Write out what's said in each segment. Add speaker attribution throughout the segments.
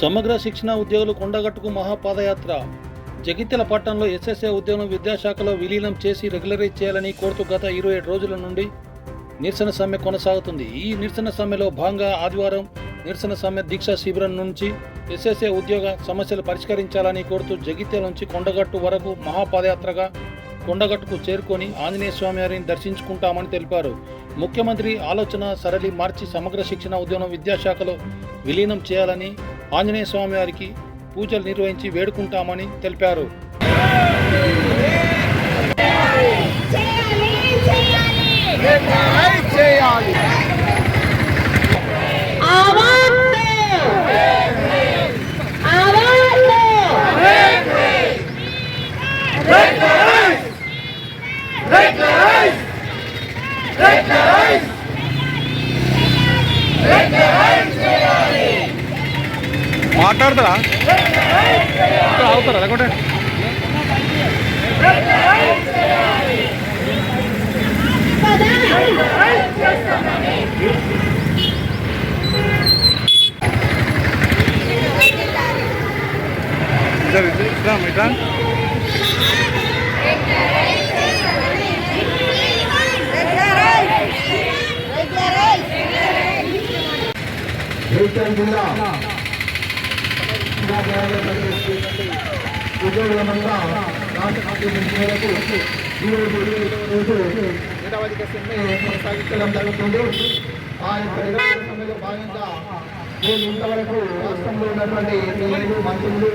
Speaker 1: సమగ్ర శిక్షణ ఉద్యోగులు కొండగట్టుకు మహాపాదయాత్ర. జగిత్యాల పట్టణంలో ఎస్ఎస్ఏ ఉద్యోగం విద్యాశాఖలో విలీనం చేసి రెగ్యులరైజ్ చేయాలని కోరుతూ గత ఇరవై ఏడు రోజుల నుండి నిరసన సమ్మె కొనసాగుతుంది. ఈ నిరసన సమ్మెలో భాగంగా ఆదివారం నిరసన సమ్మె దీక్షా శిబిరం నుంచి ఎస్ఎస్ఏ ఉద్యోగ సమస్యలు పరిష్కరించాలని కోరుతూ జగిత్యాల నుంచి కొండగట్టు వరకు మహాపాదయాత్రగా కొండగట్టుకు చేరుకొని ఆంజనేయ స్వామి వారిని దర్శించుకుంటామని తెలిపారు. ముఖ్యమంత్రి ఆలోచన సరళి మార్చి సమగ్ర శిక్షణ ఉద్యోగం విద్యాశాఖలో విలీనం చేయాలని ఆంజనేయ స్వామి వారికి పూజలు నిర్వహించి వేడుకుంటామని తెలిపారు
Speaker 2: చేయాలి
Speaker 3: మాట్లాడతారా అవుతారా లేకుంటే ఇద్దరు ఇద్దరు ఇట్లా
Speaker 2: జిల్లా ఉద్యోగులమంతా రాష్ట్ర మేరకు ఈరోజు రోజు సమ్మె కొనసాగించడం జరుగుతుంది ఆ యొక్క సమయంలో భాగంగా మేము ఇంతవరకు రాష్ట్రంలో ఉన్నటువంటి మంత్రులు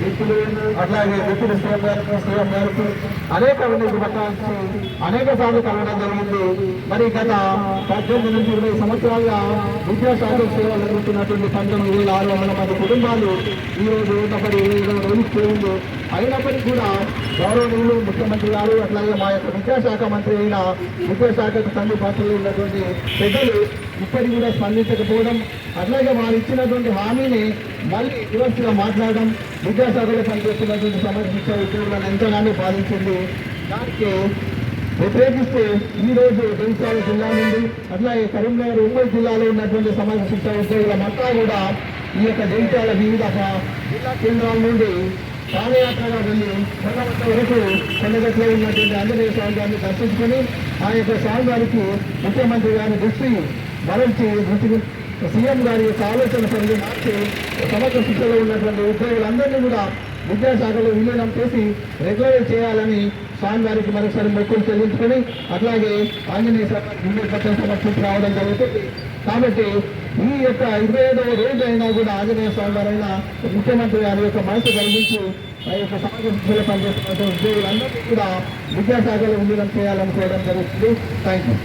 Speaker 2: వ్యక్తులు అట్లాగే వ్యక్తులు సీఎం గారికి సీఎం గారికి అనేక అవినీతి పట్టాల్సి అనేక సార్లు కలవడం జరిగింది. మరి గత పద్దెనిమిది నుంచి ఇరవై సంవత్సరాలుగా విద్యాశాఖ సేవలు అందుతున్నటువంటి పంతొమ్మిది వేల ఆరు వందల మంది కుటుంబాలు ఈరోజు రోజు ఉన్నప్పటి ఇరవై రోజులు చేయండి అయినప్పటికీ కూడా గౌరవనీయులు ముఖ్యమంత్రి గారు అట్లాగే మా యొక్క విద్యాశాఖ మంత్రి అయిన విద్యాశాఖకు తండ్రి పాత్రలో ఉన్నటువంటి పెద్దలు ఇప్పటికి కూడా స్పందించకపోవడం అట్లాగే వారు ఇచ్చినటువంటి హామీని మళ్ళీ రివర్స్గా మాట్లాడడం విద్యాశాఖలో పనిచేస్తున్నటువంటి సమర్పించే ఉద్యోగులను ఎంతగానో బాధించింది దానికి వ్యతిరేకిస్తే ఈ రోజు జగిత్యాల జిల్లా నుండి అట్లాగే కరీంనగర్ ఉమ్మడి జిల్లాలో ఉన్నటువంటి సమాజ శిక్షణ ఉద్యోగులమంతా కూడా ఈ యొక్క జగిత్యాల వివిధ జిల్లా కేంద్రాల నుండి పాదయాత్రగా వెళ్ళి వరకు కొండగట్లో ఉన్నటువంటి ఆంజనేయ స్వామి గారిని దర్శించుకొని ఆ యొక్క స్వామి గారికి ముఖ్యమంత్రి గారి దృష్టి మరల్చి దృష్టి సీఎం గారి యొక్క ఆలోచన సరిగ్గా మార్చి సమగ్ర స్థితిలో ఉన్నటువంటి ఉద్యోగులందరినీ కూడా విద్యాశాఖలో విలీనం చేసి రెగ్యులరైజ్ చేయాలని స్వామి వారికి మరొకసారి మొక్కులు చెల్లించుకొని అట్లాగే ఆంజనేయ స్వామి గుండె పత్రం సమర్పించి రావడం జరుగుతుంది. కాబట్టి ఈ యొక్క ఇరవై ఐదవ రోజు అయినా కూడా ఆంజనేయ స్వామి వారైన ముఖ్యమంత్రి గారి యొక్క మనసు కలిగించి ఆ యొక్క సమాజ శిక్షలో పనిచేస్తున్న ఉద్యోగులందరికీ కూడా విద్యాశాఖలో విలీనం చేయాలనుకోవడం జరుగుతుంది. Thank you